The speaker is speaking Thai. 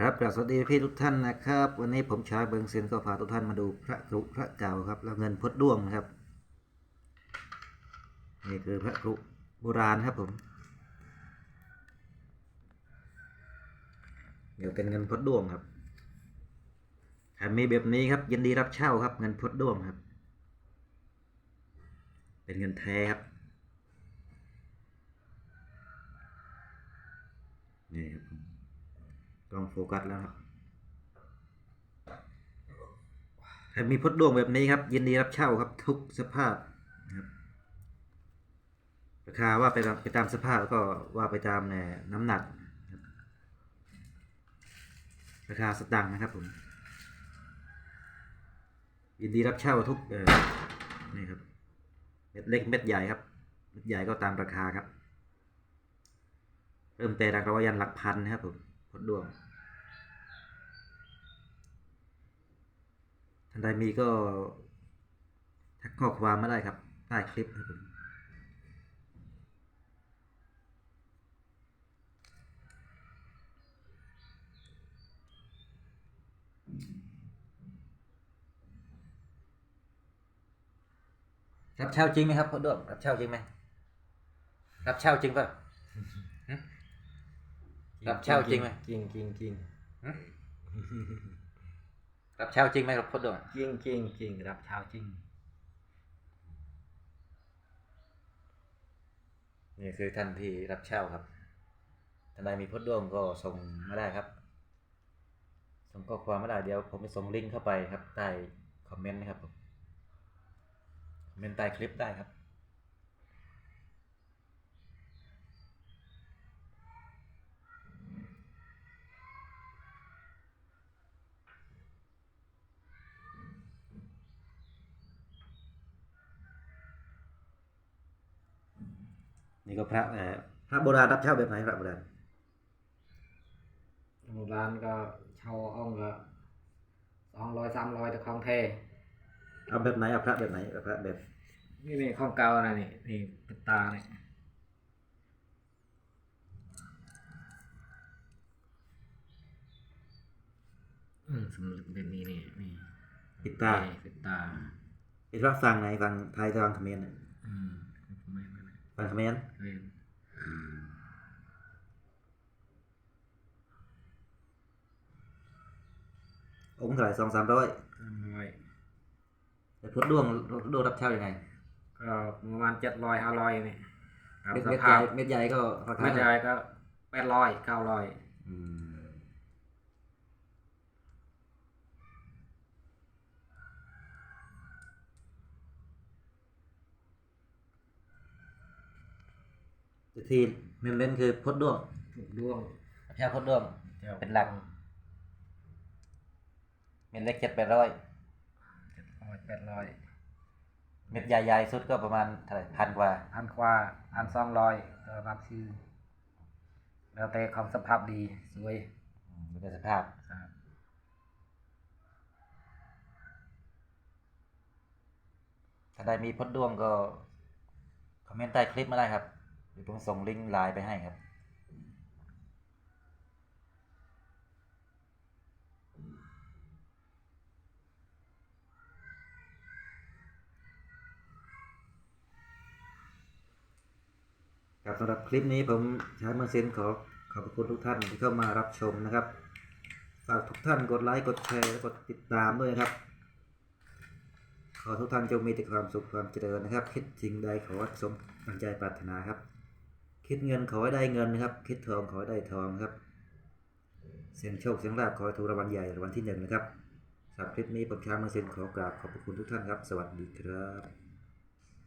ครับกราบสวัสดีพี่ทุกท่านนะครับ วันนี้ผมชายเบิงเซนก็พาทุกท่านมาดูพระกรุพระเก่าครับ แล้วเงินพดด้วงครับ นี่คือพระกรุโบราณครับผมเดี๋ยวเป็นเงินพดด้วงครับถ้ามีแบบนี้ครับ ยินดีรับเช่าครับ เงินพดด้วงครับ เป็นเงินแท้ครับ นี่ครับผม กล้องโฟกัสแล้วครับถ้ามีพดดวงแบบนี้ครับ ยินดีรับเช่าครับ ทุกสภาพนะครับราคาว่าไปตามไปตามสภาพแล้วก็ว่าไปตามเนี่ยน้ำหนักนะครับราคาสตังค์นะครับผม ยินดีรับเช่าทุกเออนี่ครับเม็ดเล็กเม็ดใหญ่ครับเม็ดใหญ่ก็ตามราคาครับ เริ่มแต่หลักร้อยยันหลักพันนะครับผมพดดวง ท่านใดมีก็ทักข้อความมาได้ครับใต้คลิปครับผมรับเช่าจริงไหมครับพดดวงรับเช่าจริงไหมรับเช่าจริงป่ะรับเช่าจริงไหมจริงจริงจริงหึ รับเช่าจริงไหมครับพดดวงจริงจริงจริงรับเช่าจริง นี่คือท่านที่รับเช่าครับท่านใดมีพดดวงก็ส่งมาได้ครับ ส่งข้อความมาได้เดี๋ยว ผมจะส่งลิงก์เข้าไปครับใต้คอมเมนต์นะครับผมคอมเมนต์ใต้คลิปได้ครับ นี่ก็พระเอ่อพระโบราณรับเช่าแบบไหนพระโบราณโบราณก็เช่าอ่องก็สองร้อยสามร้อยแต่ของเทเอาแบบไหนเอาพระแบบไหนเอาพระแบบ นี่นี่ของเก่านะนี่นี่เป็นตาเนี่ยอืมสำหรับแบบนี้นี่นี่ปิดตา นี่เป็นตาเป็นพระฟังไหนฟังไทยฟังเขมรน่ะอืมไม่ ไม่ไม่ฟังเขมรเรียนองค์เท่าไหร่สองสามร้อยสามร้อยแต่พดดวงพดดวงรับเช่ายังไง ก็ประมาณเจ็ดร้อยห้าร้อยนี่ตามเม็ดสเม็ดใหภาญ่พเม็ดใหญ่ก็ราคาไม่เท่าไหใช่ร่ก็แปดร้อยเก้าร้อยอืม ที่เน้นๆคือพดดวงถูกดวงรับเช่าพดดวงจ้าเป็นหลัก เม็ดเล็กเจ็ดแปดร้อยเจ็ดร้อยแปดร้อยเม็ดใหญ่ๆสุดก็ประมาณเท่าไหร่พันกว่า พันกว่าพันสองร้อยก็รับชื่อ แล้วแต่ความสภาพดีสวยอืมดูในสภาพครับถ้าใดมีพดดวงก็ คอมเมนต์ใต้คลิปมาได้ครับเดี๋ยวผมส่งลิงก์ไลน์ไปให้ครับ ครับสำหรับคลิปนี้ผมใช้มอร์เซนขอขอบคุณทุกท่านที่เข้ามารับชมนะครับ ฝากทุกท่านกดไลค์กดแชร์และกดติดตามด้วยนะครับขอทุกท่านจงมีแต่ความสุขความเจริญนะครับ คิดสิ่งใดขอสมดังใจปรารถนาครับ คิดเงินขอให้ได้เงินนะครับ คิดทองขอให้ได้ทองครับ เสียงโชคเสียงลาบขอให้ถูกรางวัลใหญ่รางวัลที่หนึ่งนะครับสำหรับคลิปนี้ผมช้างมาเซนขอกราบขอบพระคุณทุกท่านครับ สวัสดีครับ